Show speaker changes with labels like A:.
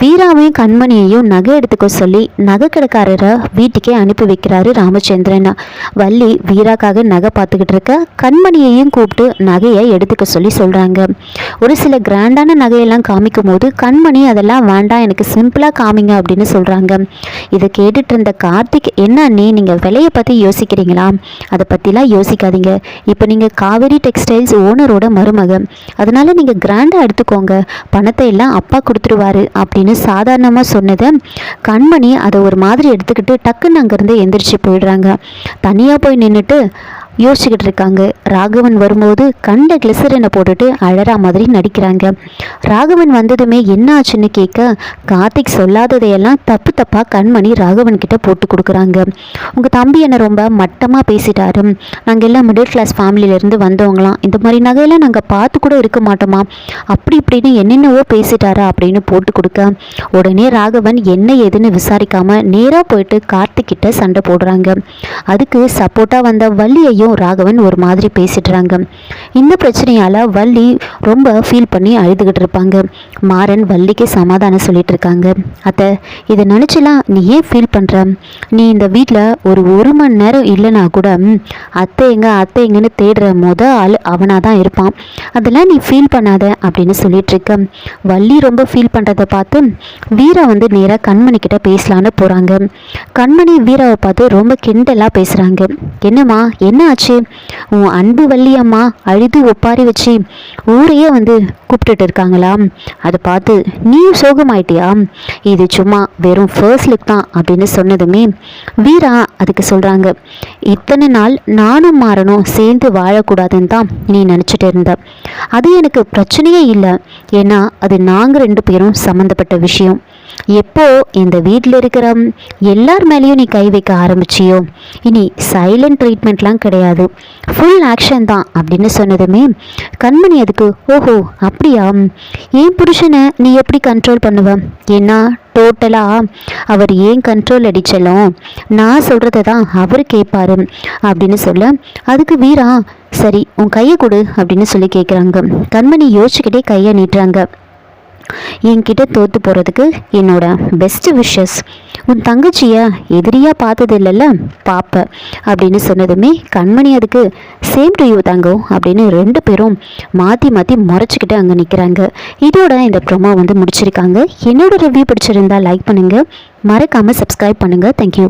A: வீராவையும் கண்மணியையும் நகை எடுத்துக்க சொல்லி நகை கடைக்காரரை வீட்டுக்கே அனுப்பி வைக்கிறாரு ராமச்சந்திரன். வள்ளி வீராக்காக நகை பார்த்துக்கிட்டு இருக்க கண்மணியையும் கூப்பிட்டு நகையை எடுத்துக்க சொல்லி சொல்கிறாங்க ஒரு சில கிராண்டான நகையெல்லாம் காமிக்கும் போது கண்மணி அதெல்லாம் வேண்டாம் எனக்கு சிம்பிளாக காமிங்க அப்படின்னு சொல்கிறாங்க இதை கேட்டுட்டு இருந்த கார்த்திக் என்ன அண்ணி நீங்கள் விலையை பற்றி யோசிக்கிறீங்களா? அதை பற்றிலாம் யோசிக்காதீங்க. இப்போ நீங்கள் காவேரி டெக்ஸ்டைல்ஸ் ஓனரோட மருமக. அதனால நீங்கள் கிராண்டாக எடுத்துக்கோங்க. பணத்தை எல்லாம் அப்பா கொடுத்துருவாரு அப்படின்னு சாதாரணமாக சொன்னதை கண்மணி அதை ஒரு மாதிரி எடுத்துக்கிட்டு டக்குன்னு அங்கேருந்து எந்திரிச்சு போயிடுறாங்க. தனியாக போய் நின்றுட்டு யோசிச்சுக்கிட்டு இருக்காங்க ராகவன் வரும்போது கண்ட கிளிசரினை போட்டுட்டு அழறா மாதிரி நடிக்கிறாங்க. ராகவன் வந்ததுமே என்ன ஆச்சுன்னு கேட்க கார்த்திக் சொல்லாததையெல்லாம் தப்பு தப்பாக கண்மணி ராகவன் கிட்ட போட்டு கொடுக்குறாங்க. உங்கள் தம்பி என்னை ரொம்ப மட்டமாக பேசிட்டாரு. நாங்கள் எல்லாம் மிடில் கிளாஸ் ஃபேமிலியிலேருந்து வந்தவங்களாம். இந்த மாதிரி நகையெல்லாம் நாங்கள் பார்த்து கூட இருக்க மாட்டோமா? அப்படி இப்படின்னு என்னென்னவோ பேசிட்டாரா அப்படின்னு போட்டு கொடுக்க. உடனே ராகவன் என்ன ஏதுன்னு விசாரிக்காமல் நேராக போயிட்டு கார்த்திக் கிட்ட சண்டை போடுறாங்க. அதுக்கு சப்போர்ட்டாக வந்த வள்ளியையும் ராகவன் ஒரு மாதிரி பேசிடுறாங்க இந்த பிரச்சனையால் வள்ளி ரொம்ப ஃபீல் பண்ணி அழுதுகிட்டு இருப்பாங்க. மாறன் வள்ளிக்கு சமாதானம் சொல்லிட்டு இருக்காங்க அத்தை இதை நினச்சலாம் நீ ஏன் ஃபீல் பண்ணுற நீ இந்த வீட்டில் ஒரு ஒரு மணி நேரம் இல்லைனா கூட அத்தை எங்க அத்தை எங்கன்னு தேடுற மொத ஆள் அவனாக தான் இருப்பான். அதெல்லாம் நீ ஃபீல் பண்ணாத அப்படின்னு சொல்லிட்டு இருக்க வள்ளி ரொம்ப ஃபீல் பண்ணுறதை பார்த்து வீரா வந்து நேராக கண்மணி கிட்ட பேசலான்னு போகிறாங்க கண்மணி வீராவை பார்த்து ரொம்ப கிண்டலாக பேசுகிறாங்க என்னம்மா என்ன ஆச்சு உன் அன்பு வள்ளி அம்மா அழுது ஒப்பாரி வச்சு ஊரையே வந்து கூப்பிட்டுட்டு இருக்காங்களா அதை பார்த்து நீ சோகமாயிட்டியா? இது சும்மா வெறும் ஃபர்ஸ்ட் லுக் தான் அப்படின்னு சொன்னதுமே வீரா அதுக்கு சொல்கிறாங்க இத்தனை நாள் நானும் மாறணும் சேர்ந்து வாழக்கூடாதுன்னு தான் நீ நினச்சிட்டு இருந்த. அது எனக்கு பிரச்சனையே இல்லை. ஏன்னா அது நாங்கள் ரெண்டு பேரும் சம்மந்தப்பட்ட விஷயம். எப்போ இந்த வீட்டில் இருக்கிற எல்லார் மேலேயும் நீ கை வைக்க ஆரம்பிச்சியோ? இனி சைலண்ட் ட்ரீட்மெண்ட்லாம் கிடையாது. ஃபுல் ஆக்ஷன் தான் அப்படின்னு சொன்னதுமே கண்மணி அதுக்கு ஓஹோ அப்படியா? என் புருஷனை நீ எப்படி கண்ட்ரோல் பண்ணுவ? ஏன்னா டோட்டலாக அவர் ஏன் கண்ட்ரோல் அடிச்சலும் நான் சொல்கிறத தான் அவர் கேட்பாரு அப்படின்னு சொல்ல அதுக்கு வீரா சரி உன் கையை கொடு அப்படின்னு சொல்லி கேட்குறாங்க கண்மணி யோசிச்சுக்கிட்டே கையை நீட்டுறாங்க. என்கிட்ட தோத்து போகிறதுக்கு என்னோட பெஸ்ட் விஷஸ் உன் தங்கச்சியை எதிரியாக பார்த்தது இல்லைல்ல பாப்ப. அப்படின்னு சொன்னதுமே கண்மணி அதுக்கு சேம் டு யூ தங்கம் அப்படின்னு ரெண்டு பேரும் மாற்றி மாற்றி முறைச்சிக்கிட்டு அங்கே நிற்கிறாங்க இதோட இந்த ப்ரொமோ வந்து முடிச்சிருக்காங்க. என்னோட ரிவ்யூ பிடிச்சிருந்தா லைக் பண்ணுங்கள் மறக்காமல் சப்ஸ்கிரைப் பண்ணுங்கள் தேங்க்யூ